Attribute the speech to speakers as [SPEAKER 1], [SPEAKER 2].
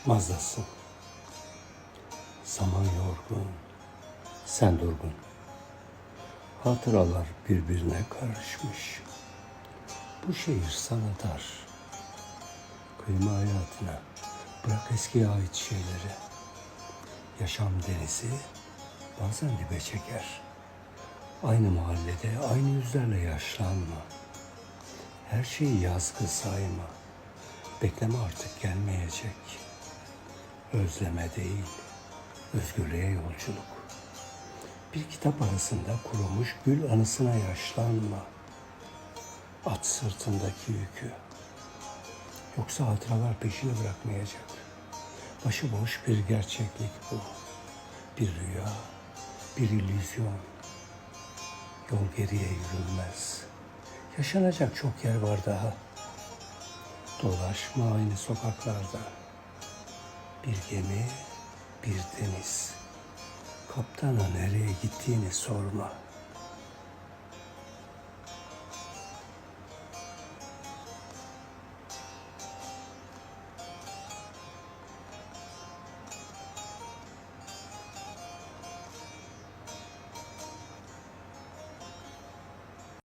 [SPEAKER 1] çıkmazdasın. Zaman yorgun, sen durgun. Hatıralar birbirine karışmış. Bu şehir sana dar. Kıyma hayatına, bırak eskiye ait şeyleri. Yaşam denizi bazen dibe çeker. Aynı mahallede, aynı yüzlerle yaşlanma. Her şeyi yazgı sayma. Bekleme artık gelmeyecek. Özleme değil, özgürlüğe yolculuk. Bir kitap arasında kurumuş gül anısına yaşlanma. At sırtındaki yükü. Yoksa hatıralar peşini bırakmayacak. Başıboş bir gerçeklik bu. Bir rüya, bir illüzyon. Yol geriye yürülmez. Yaşanacak çok yer var daha. Dolaşma aynı sokaklarda. Bir gemi, bir deniz. Kaptana nereye gittiğini sorma.